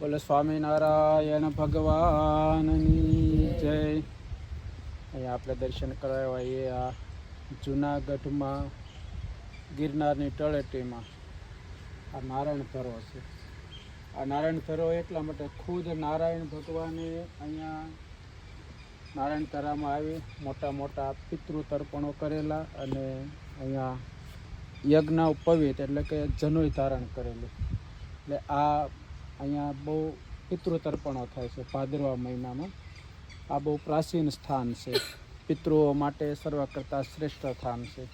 બોલો સ્વામિનારાયણ ભગવાનની જય. અહીંયા આપણે દર્શન કરાવ્યા એ આ જુનાગઢમાં, ગિરનારની તળેટીમાં. આ નારાયણ ધરો છે. આ નારાયણ ધરો એટલા માટે ખુદ નારાયણ ભગવાને અહીંયા નારાયણ ધરામાં આવી, મોટા મોટા પિતૃ તર્પણો કરેલા અને અહીંયા યજ્ઞ ઉપવિત એટલે કે જનોય ધારણ કરેલું. એટલે આ અહીંયા બહુ પિતૃ તર્પણો થાય છે ભાદરવા મહિનામાં. આ બહુ પ્રાચીન સ્થાન છે. પિતૃઓ માટે સર્વ કરતાં શ્રેષ્ઠ સ્થાન છે.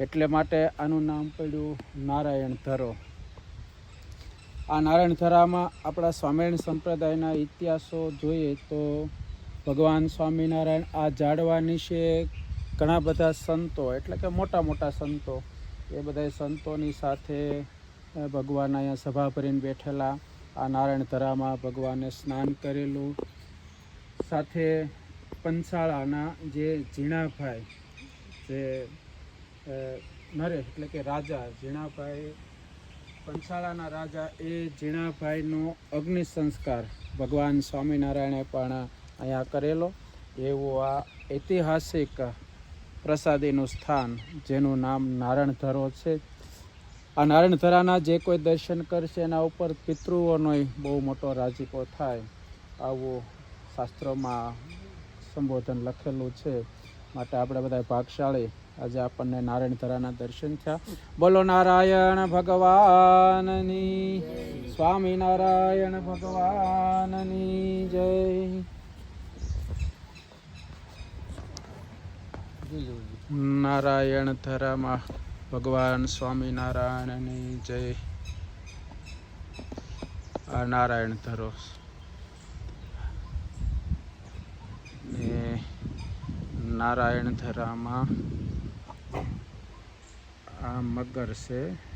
એટલે માટે આનું નામ પડ્યું નારાયણ ધરો. આ નારાયણ ધરામાં આપણા સ્વામિનારાયણ સંપ્રદાયના ઇતિહાસો જોઈએ તો ભગવાન સ્વામિનારાયણ આ ઝાડવા નીચે ઘણા બધા સંતો, એટલે કે મોટા મોટા સંતો, એ બધા સંતોની સાથે ભગવાન અહીંયા સભા ભરીને બેઠેલા. આ નારાયણ ધરામાં ભગવાને સ્નાન કરેલું. સાથે પંચાળાના જે ઝીણાભાઈ, જે નરેશ એટલે કે રાજા ઝીણાભાઈ પંચાળાના રાજા એ ઝીણાભાઈનો અગ્નિ સંસ્કાર ભગવાન સ્વામિનારાયણે પણ અહીંયા કરેલો. એવું આ ઐતિહાસિક પ્રસાદીનું સ્થાન, જેનું નામ નારણધરો ધરો છે આ નારાયણ ધરાના જે કોઈ દર્શન કરશે, એના ઉપર પિતૃઓનો બહુ મોટો રાજીપો થાય, આવું શાસ્ત્રોમાં સંબોધન લખેલું છે. માટે આપણે બધા ભાગશાળી. આજે આપણને નારાયણ ધરાના દર્શન થયા. બોલો નારાયણ ભગવાનની, સ્વામિનારાયણ ભગવાનની જય. નારાયણ ધરામાં ભગવાન સ્વામિનારાયણની જય. આ નારાયણ ધરો ને નારાયણ ધરામાં આ મગર છે.